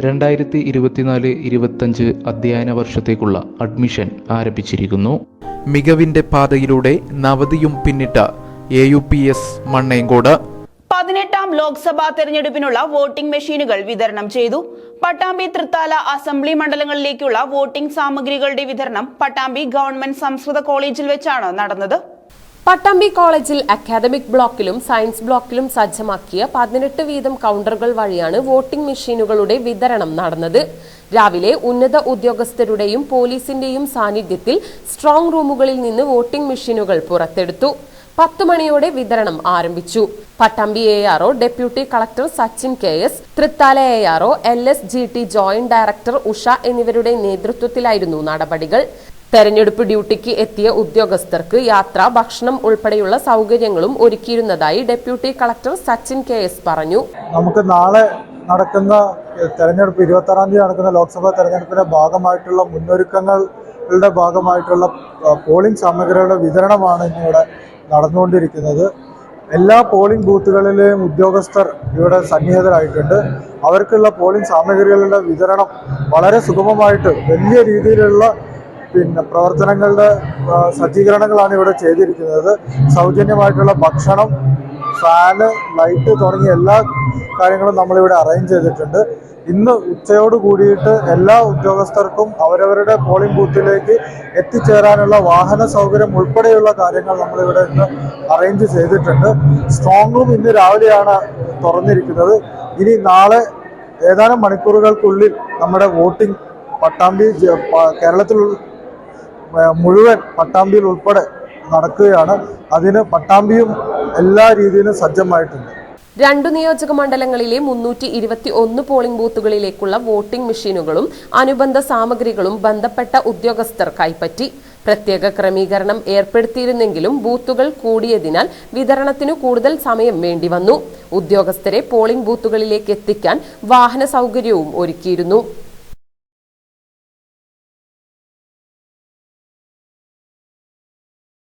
രണ്ടായിരത്തി ഇരുപത്തിനാല് ഇരുപത്തഞ്ച് അധ്യയന വർഷത്തേക്കുള്ള അഡ്മിഷൻ ആരംഭിച്ചിരിക്കുന്നു. മികവിന്റെ പാതയിലൂടെ നവതിയും പിന്നിട്ട A U P S Mannengode. പതിനെട്ടാം ലോക്സഭാ തെരഞ്ഞെടുപ്പിനുള്ള വോട്ടിംഗ് മെഷീനുകൾ വിതരണം ചെയ്തു. പട്ടാമ്പി തൃത്താല അസംബ്ലി മണ്ഡലങ്ങളിലേക്കുള്ള വോട്ടിംഗ് സാമഗ്രികളുടെ വിതരണം പട്ടാമ്പി ഗവൺമെന്റ് സംസ്കൃത കോളേജിൽ വെച്ചാണ് നടന്നത്. പട്ടാമ്പി കോളേജിൽ അക്കാദമിക് ബ്ലോക്കിലും സയൻസ് ബ്ലോക്കിലും സജ്ജമാക്കിയ പതിനെട്ട് വീതം കൗണ്ടറുകൾ വഴിയാണ് വോട്ടിംഗ് മെഷീനുകളുടെ വിതരണം നടന്നത്. രാവിലെ ഉന്നത ഉദ്യോഗസ്ഥരുടെയും പോലീസിന്റെയും സാന്നിധ്യത്തിൽ സ്ട്രോങ് റൂമുകളിൽ നിന്ന് വോട്ടിംഗ് മെഷീനുകൾ പുറത്തെടുത്തു. പത്ത് മണിയോടെ വിതരണം ആരംഭിച്ചു. Pattambi A R O deputy collector Sachin K S Thrithala A R O L S G T joint director Usha എന്നിവരുടെ നേതൃത്വത്തിലായിരുന്നു നടപടികൾ. തെരഞ്ഞെടുപ്പ് ഡ്യൂട്ടിക്ക് എത്തിയ ഉദ്യോഗസ്ഥർക്ക് യാത്ര ഭക്ഷണം ഉൾപ്പെടെയുള്ള സൗകര്യങ്ങളും ഒരുക്കിയിരുന്നതായി deputy collector Sachin K S പറഞ്ഞു. നമുക്ക് നാളെ നടക്കുന്ന തെരഞ്ഞെടുപ്പ് ഇരുപത്തി ആറാം തീയതി നടക്കുന്ന ലോക്സഭാ തെരഞ്ഞെടുപ്പിന്റെ ഭാഗമായിട്ടുള്ള മുന്നൊരുക്കങ്ങളുടെ ഭാഗമായിട്ടുള്ള പോളിംഗ് സാമഗ്രികളുടെ വിതരണമാണ് ഇന്നിവിടെ നടന്നുകൊണ്ടിരിക്കുന്നത്. എല്ലാ പോളിംഗ് ബൂത്തുകളിലെയും ഉദ്യോഗസ്ഥർ ഇവിടെ സന്നിഹിതരായിട്ടുണ്ട്. അവർക്കുള്ള പോളിംഗ് സാമഗ്രികളുടെ വിതരണം വളരെ സുഗമമായിട്ട് വലിയ രീതിയിലുള്ള പിന്നെ പ്രവർത്തനങ്ങളുടെ സജ്ജീകരണങ്ങളാണ് ഇവിടെ ചെയ്തിരിക്കുന്നത്. സൗജന്യമായിട്ടുള്ള ഭക്ഷണം ഫാന് ലൈറ്റ് തുടങ്ങിയ എല്ലാ കാര്യങ്ങളും നമ്മളിവിടെ അറേഞ്ച് ചെയ്തിട്ടുണ്ട്. ഇന്ന് ഉച്ചയോട് കൂടിയിട്ട് എല്ലാ ഉദ്യോഗസ്ഥർക്കും അവരവരുടെ പോളിംഗ് ബൂത്തിലേക്ക് എത്തിച്ചേരാനുള്ള വാഹന സൗകര്യം ഉൾപ്പെടെയുള്ള കാര്യങ്ങൾ നമ്മളിവിടെ ഇന്ന് അറേഞ്ച് ചെയ്തിട്ടുണ്ട്. സ്ട്രോങ് റൂം ഇന്ന് രാവിലെയാണ് തുറന്നിരിക്കുന്നത്. ഇനി നാളെ ഏതാനും മണിക്കൂറുകൾക്കുള്ളിൽ നമ്മുടെ വോട്ടിംഗ് പട്ടാമ്പി കേരളത്തിലുള്ള മുഴുവൻ പട്ടാമ്പിയിൽ ഉൾപ്പെടെ നടക്കുകയാണ്. അതിന് പട്ടാമ്പിയും എല്ലാ രീതിയിലും സജ്ജമായിട്ടുണ്ട്. രണ്ടു നിയോജക മണ്ഡലങ്ങളിലെ മുന്നൂറ്റി ഇരുപത്തി ഒന്ന് പോളിംഗ് ബൂത്തുകളിലേക്കുള്ള വോട്ടിംഗ് മെഷീനുകളും അനുബന്ധ സാമഗ്രികളും ബന്ധപ്പെട്ട ഉദ്യോഗസ്ഥർ കൈപ്പറ്റി. പ്രത്യേക ക്രമീകരണം ഏർപ്പെടുത്തിയിരുന്നെങ്കിലും ബൂത്തുകൾ കൂടിയതിനാൽ വിതരണത്തിനു കൂടുതൽ സമയം വേണ്ടിവന്നു. ഉദ്യോഗസ്ഥരെ പോളിംഗ് ബൂത്തുകളിലേക്ക് എത്തിക്കാൻ വാഹന സൗകര്യവും ഒരുക്കിയിരുന്നു.